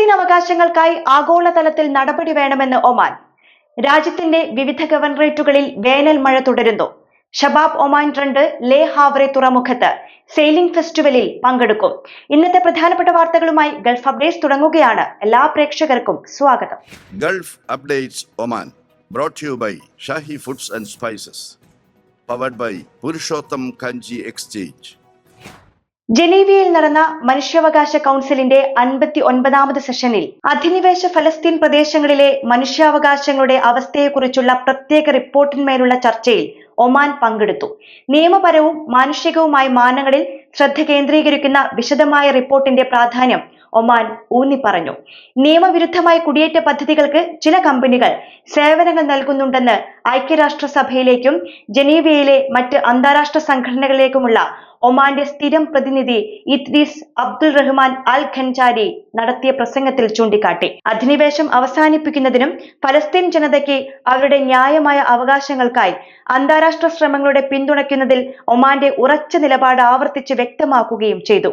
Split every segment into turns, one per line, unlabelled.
ഫലസ്തീൻ അവകാശങ്ങൾക്കായി ആഗോളതലത്തിൽ നടപടി വേണമെന്ന് ഒമാൻ രാജ്യത്തിന്റെ വിവിധ ഗവർണറേറ്റുകളിൽ വേനൽ മഴ തുടരുന്നു ഷബാബ് ഒമാൻ രണ്ട് ലേ ഹാവറെ തുറമുഖത്ത് സെയിലിംഗ് ഫെസ്റ്റിവലിൽ പങ്കെടുക്കും ഇന്നത്തെ പ്രധാനപ്പെട്ട വാർത്തകളുമായി ഗൾഫ് അപ്ഡേറ്റ്സ് തുടങ്ങുകയാണ് എല്ലാ പ്രേക്ഷകർക്കും സ്വാഗതം
Gulf updates Oman to you by Shahi Foods and Spices. Powered by Purushottam Kanji Exchange.
ജനീവയിൽ നടന്ന മനുഷ്യാവകാശ കൗൺസിലിന്റെ അൻപത്തി ഒൻപതാമത് സെഷനിൽ അധിനിവേശ ഫലസ്തീൻ പ്രദേശങ്ങളിലെ മനുഷ്യാവകാശങ്ങളുടെ അവസ്ഥയെക്കുറിച്ചുള്ള പ്രത്യേക റിപ്പോർട്ടിന്മേലുള്ള ചർച്ചയിൽ ഒമാൻ പങ്കെടുത്തു. നിയമപരവും മാനുഷികവുമായ മാനങ്ങളിൽ ശ്രദ്ധ കേന്ദ്രീകരിക്കുന്ന വിശദമായ റിപ്പോർട്ടിന്റെ പ്രാധാന്യം ഒമാൻ ഊന്നി പറഞ്ഞു നിയമവിരുദ്ധമായ കുടിയേറ്റ പദ്ധതികൾക്ക് ചില കമ്പനികൾ സേവനങ്ങൾ നൽകുന്നുണ്ടെന്ന് ഐക്യരാഷ്ട്രസഭയിലേക്കും ജനീവയിലെ മറ്റ് അന്താരാഷ്ട്ര സംഘടനകളിലേക്കുമുള്ള ഒമാന്റെ സ്ഥിരം പ്രതിനിധി ഇത്രീസ് അബ്ദുൾ റഹ്മാൻ അൽ ഖൻചാരി നടത്തിയ പ്രസംഗത്തിൽ ചൂണ്ടിക്കാട്ടി. അധിനിവേശം അവസാനിപ്പിക്കുന്നതിനും ഫലസ്തീൻ ജനതയ്ക്ക് അവരുടെ ന്യായമായ അവകാശങ്ങൾക്കായി അന്താരാഷ്ട്ര ശ്രമങ്ങളുടെ പിന്തുണയ്ക്കുന്നതിൽ ഒമാന്റെ ഉറച്ച നിലപാട് ആവർത്തിച്ച് വ്യക്തമാക്കുകയും ചെയ്തു.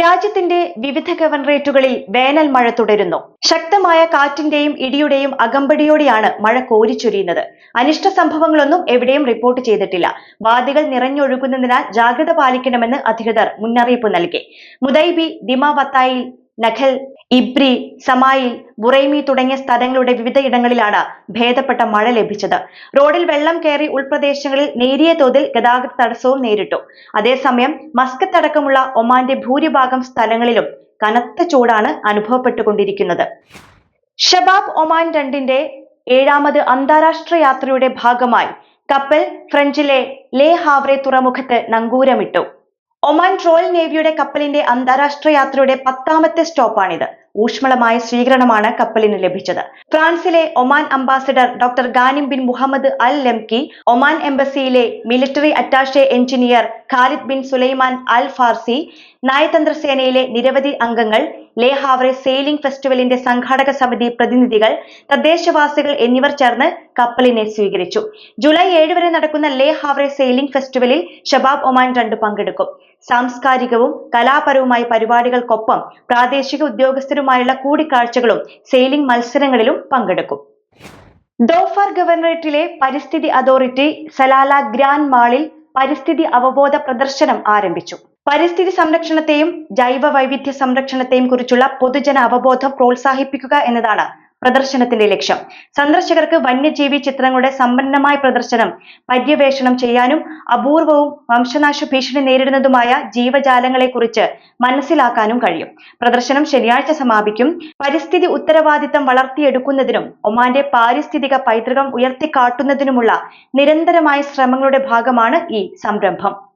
രാജ്യത്തിന്റെ വിവിധ ഗവർണറേറ്റുകളിൽ വേനൽ മഴ തുടരുന്നു. ശക്തമായ കാറ്റിന്റെയും ഇടിയുടെയും അകമ്പടിയോടെയാണ് മഴ കോരിച്ചൊരിയുന്നത്. അനിഷ്ട സംഭവങ്ങളൊന്നും എവിടെയും റിപ്പോർട്ട് ചെയ്തിട്ടില്ല. വാദികൾ നിറഞ്ഞൊഴുകുന്നതിനാൽ ജാഗ്രത പാലിക്കണമെന്ന് അധികൃതർ മുന്നറിയിപ്പ് നൽകി. മുദൈബി ദിമാവത്തായിൽ നഖൽ ഇബ്രി സമായിൽ ബുറൈമി തുടങ്ങിയ സ്ഥലങ്ങളുടെ വിവിധയിടങ്ങളിലാണ് ഭേദപ്പെട്ട മഴ ലഭിച്ചത്. റോഡിൽ വെള്ളം കയറി ഉൾപ്രദേശങ്ങളിൽ നേരിയ തോതിൽ ഗതാഗത തടസ്സവും നേരിട്ടു. അതേസമയം മസ്കത്ത് അടക്കമുള്ള ഒമാന്റെ ഭൂരിഭാഗം സ്ഥലങ്ങളിലും കനത്ത ചൂടാണ് അനുഭവപ്പെട്ടുകൊണ്ടിരിക്കുന്നത്. ഷബാബ് ഒമാൻ രണ്ടിന്റെ ഏഴാമത് അന്താരാഷ്ട്ര യാത്രയുടെ ഭാഗമായി കപ്പൽ ഫ്രഞ്ചിലെ ലേ ഹാവ്രെ തുറമുഖത്ത് നങ്കൂരമിട്ടു. ഒമാൻ റോയൽ നേവിയുടെ കപ്പലിന്റെ അന്താരാഷ്ട്ര യാത്രയുടെ പത്താമത്തെ സ്റ്റോപ്പാണിത്. ഊഷ്മളമായ സ്വീകരണമാണ് കപ്പലിന് ലഭിച്ചത്. ഫ്രാൻസിലെ Oman ambassador doctor Ghanim bin Muhammad al Lamki Oman എംബസിയിലെ military attache engineer Khalid bin Sulaiman al Farsi നയതന്ത്ര സേനയിലെ നിരവധി അംഗങ്ങൾ ലേ ഹാവറെ സെയിലിംഗ് ഫെസ്റ്റിവലിന്റെ സംഘാടക സമിതി പ്രതിനിധികൾ തദ്ദേശവാസികൾ എന്നിവർ ചേർന്ന് കപ്പലിനെ സ്വീകരിച്ചു. ജൂലൈ ഏഴ് വരെ നടക്കുന്ന ലേ ഹാവറെ സെയിലിംഗ് ഫെസ്റ്റിവലിൽ ഷബാബ് ഒമാൻ രണ്ട് പങ്കെടുക്കും. സാംസ്കാരികവും കലാപരവുമായ പരിപാടികൾക്കൊപ്പം പ്രാദേശിക ഉദ്യോഗസ്ഥരുമായുള്ള കൂടിക്കാഴ്ചകളും സെയിലിംഗ് മത്സരങ്ങളിലും പങ്കെടുക്കും. ദോഫാർ ഗവർണറേറ്റിലെ പരിസ്ഥിതി അതോറിറ്റി സലാല ഗ്രാൻഡ് മാളിൽ പരിസ്ഥിതി അവബോധ പ്രദർശനം ആരംഭിച്ചു. പരിസ്ഥിതി സംരക്ഷണത്തെയും ജൈവ വൈവിധ്യ സംരക്ഷണത്തെയും കുറിച്ചുള്ള പൊതുജന അവബോധം പ്രോത്സാഹിപ്പിക്കുക എന്നതാണ് പ്രദർശനത്തിന്റെ ലക്ഷ്യം. സന്ദർശകർക്ക് വന്യജീവി ചിത്രങ്ങളുടെ സമ്പന്നമായ പ്രദർശനം പര്യവേഷണം ചെയ്യാനും അപൂർവവും വംശനാശ ഭീഷണി നേരിടുന്നതുമായ ജീവജാലങ്ങളെ കുറിച്ച് മനസ്സിലാക്കാനും കഴിയും. പ്രദർശനം ശനിയാഴ്ച സമാപിക്കും. പരിസ്ഥിതി ഉത്തരവാദിത്തം വളർത്തിയെടുക്കുന്നതിനും ഒമാന്റെ പാരിസ്ഥിതിക പൈതൃകം ഉയർത്തിക്കാട്ടുന്നതിനുമുള്ള നിരന്തരമായ ശ്രമങ്ങളുടെ ഭാഗമാണ് ഈ സംരംഭം.